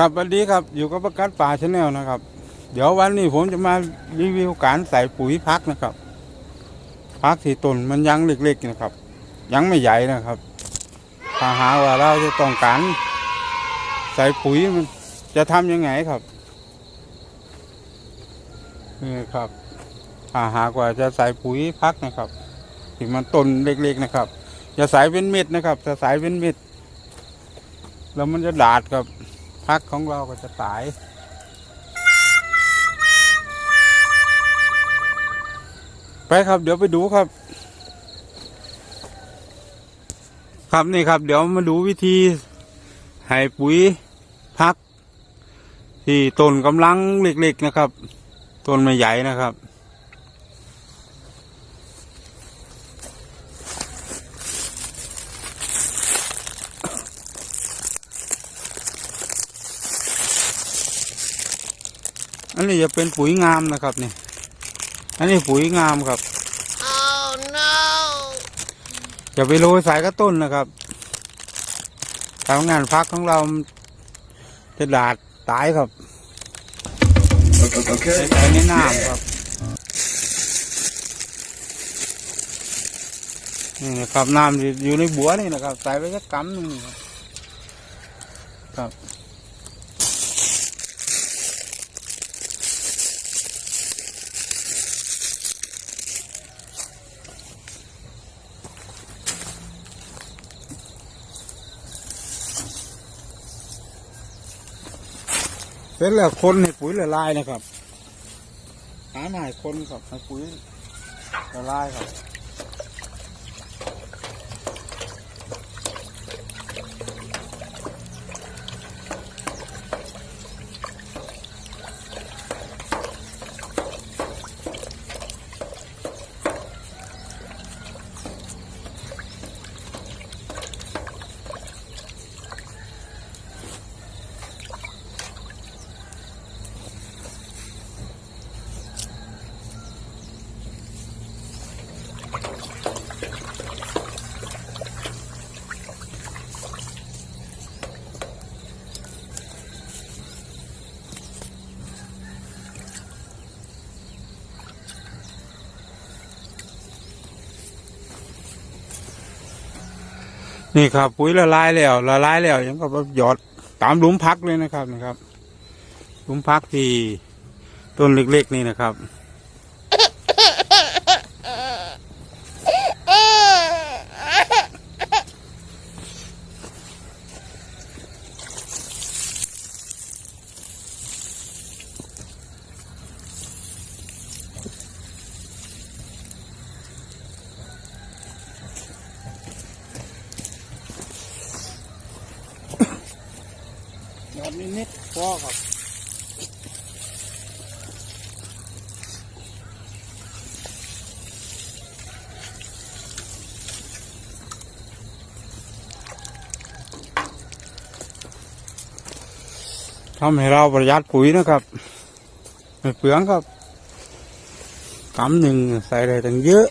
ครับสวัสดีครับอยู่กับประกันป่าชาแนลนะครับ เดี๋ยววันนี้ผมจะมารีวิวการใส่ปุ๋ยพักนะครับ พักที่ต้นมันยังเล็กๆนะครับ ยังไม่ใหญ่นะครับถ้าหาว่าเราจะต้องการใส่ปุ๋ยมันจะทำยังไงครับนี่ครับถ้าหากว่าจะใส่ปุ๋ยพักนะครับที่มันต้นเล็กๆนะครับจะใส่เป็นเม็ดนะครับจะใส่เป็นเม็ดแล้วมันจะดาดกับ พักของเราก็จะตาย ไปครับเดี๋ยวไปดูครับ ครับนี่ครับ เดี๋ยวมาดูวิธีให้ปุ๋ยพัก ที่ต้นกำลังเล็กๆนะครับ ต้นไม่ใหญ่นะครับ อันนี้จะเป็นปุ๋ยงามนะครับนี่ อันนี้ปุ๋ยงามครับ Oh no! อย่าไปโรยใส่กระต้นนะครับทำงานพักของเรามันจะดาดตายครับ Okay. ใส่ในน้ำครับ นี่นะครับน้ำอยู่ในบัวนี่นะครับ ใส่ไปสักกำหนึงนี่ครับ ร็จแล้วคนให้ปุ๋ยละลายนะครับ หาหน่ายคนครับให้ปุ๋ยละลายครับ นี่ครับ ปุ๋ยละลายแล้วละลายแล้วยังก็หยอดตามหลุมพักเลยนะครับนะครับหลุมพักที่ต้นเล็กๆนี่นะครับ นิดๆพอครับทำให้เราประหยัดปุ๋ยนะครับไม่เปลืองครับกำหนึ่งใส่ได้ตั้งเยอะ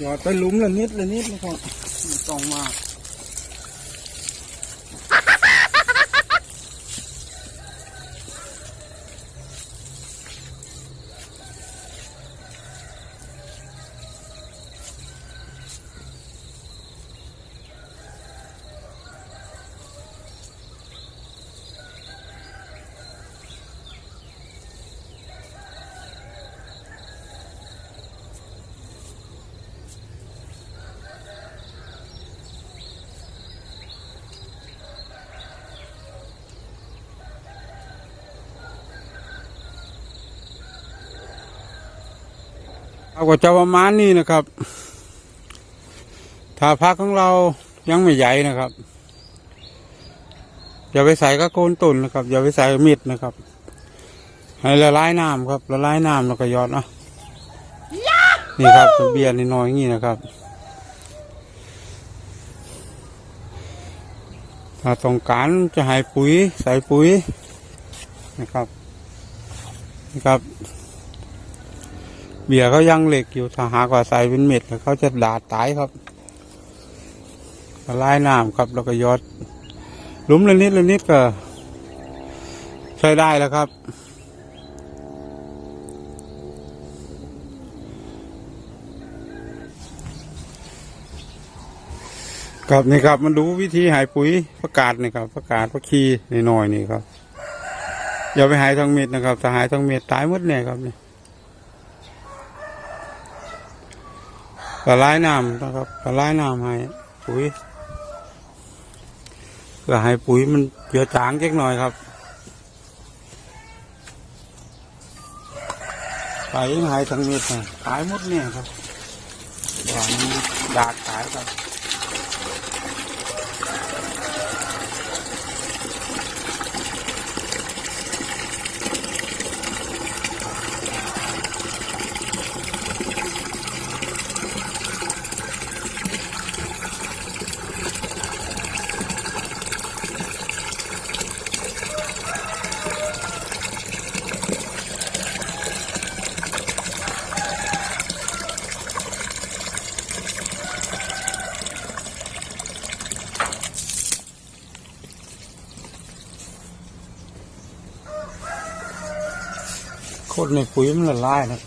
หยอดไปหลุมละนิดละนิดนะครับต้องมาก เอาก็จะประมาณนี้นะครับ ถ้าพักของเรายังไม่ใหญ่นะครับ อย่าไปใส่กระโคนตุนนะครับ อย่าไปใส่มิดนะครับ ให้ละลายน้ำครับ ละลายน้ำแล้วก็ยอดนะนี่ครับเบียร์นิดน้อยงี้นะครับถ้าต้องการจะให้ปุ๋ยใส่ปุ๋ยนะครับนี่ครับ เบียเขายังเหล็กอยู่ถ้าหากว่าใส่เป็นเม็ดแล้วเขาจะดาดตายครับละลายน้ำครับ แล้วก็ยอดหลุมละนิดละนิดก็ใช้ได้แล้วครับครับนี่ครับมันดูวิธีหายปุ๋ยประกาศนี่ครับ ประกาศประคีนหน่อยนี่ครับ อย่าไปหายทางเม็ดนะครับถ้าหายทางเม็ดตายหมดเนี่ยครับนี่ ละลายน้ำนะครับละลายน้ำให้ปุ๋ยเพื่อให้ปุ๋ยมันเจือจางเล็กหน่อยครับไปหายทั้งเม็ดนะขายหมดเนี่ยครับหวานดาดขายครับ โคตรในปุ๋ยมันละลายนะ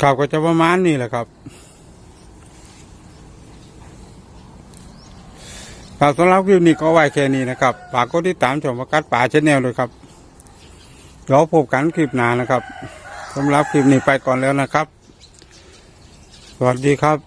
ครับก็จะประมาณนี้แหละครับครับสำหรับคลิปนี้ก็ไว้แค่นี้นะครับฝากกดติดตามชมประกัดป่าชแนลด้วยครับเดี๋ยวพบกันคลิปหน้านะครับสำหรับคลิปนี้ไปก่อนแล้วนะครับ สวัสดีครับ